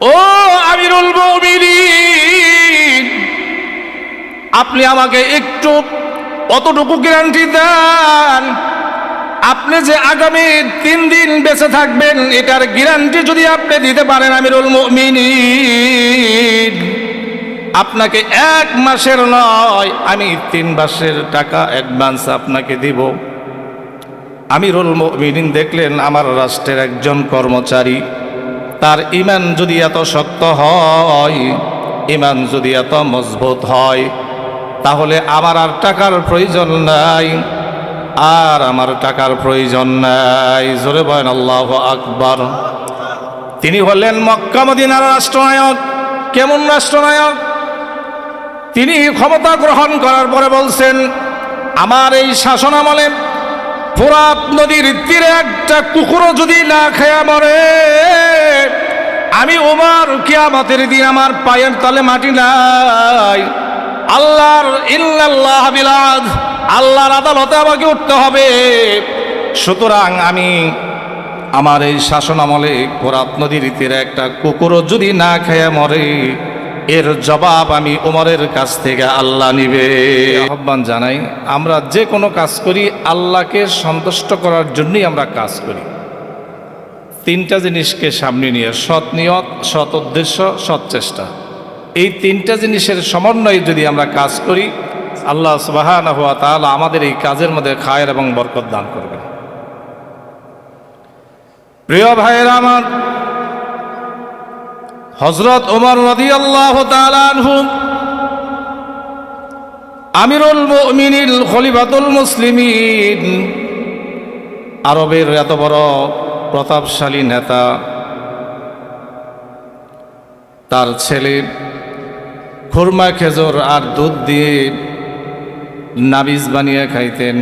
ও আমিরুল আপনি আমাকে একটু অতটুকু গ্যারান্টি দেন। আপনি যে আগামী তিন দিন বেঁচে থাকবেন, এটার গ্যারান্টি যদি আপনি দিতে পারেন আমিরুল মুমিনিন, আপনাকে এক মাসের নয়, আমি তিন মাসের টাকা অ্যাডভান্স আপনাকে দিব। আমিরুল মুমিনিন দেখলেন আমার রাষ্ট্রের একজন কর্মচারী। তার ইমান যদি এত শক্ত হয়, ইমান যদি এত মজবুত হয়, তাহলে আমার আর টাকার প্রয়োজন নাই। আর আমার টাকার প্রয়োজন নাই। জোরে বলেন, আল্লাহ আকবর। তিনি হলেন মক্কা মদিনার রাষ্ট্রনায়ক। কেমন রাষ্ট্রনায়ক? তিনি ক্ষমতা গ্রহণ করার পরে বলছেন, আমার এই শাসন আমলে ফোরাত নদীর তীরে একটা কুকুরও যদি না খেয়া মরে আমি ওমার কিয়ামতের দিন আমার পায়ের তলে মাটি নাই। আল্লাহর ইল্লাল্লাহ বিলাদ, আল্লাহর আদালতে আমাকে উঠতে হবে। সুতরাং আমি আমার এই শাসন আমলে ফোরাত নদীর তীরে একটা কুকুরও যদি না খেয়ে মরে, এর জবাব আমি ওমরের কাছ থেকে আল্লাহ নিবে। আহ্বান জানাই, আমরা যে কোনো কাজ করি, আল্লাহকে সন্তুষ্ট করার জন্যই আমরা কাজ করি। তিনটা জিনিসকে সামনে নিয়ে, সৎ নিয়ত, সৎ উদ্দেশ্য, সৎ চেষ্টা। এই তিনটা জিনিসের সমন্বয়ে যদি আমরা কাজ করি, আল্লাহ সুবাহ আমাদের এই কাজের মধ্যে খায়ের এবং বরকত দান করবেন। প্রিয় ভাইয়ের আমার হজরত ওমর নদী আল্লাহ আমিরুল মুমিনিল খলিফাতুল মুসলিমিন, আরবের এত বড় প্রতাপশালী নেতা তার ছেলে খুরমা খেজুর আর দুধ দিয়ে নাবিজ বানিয়ে খাইতেন।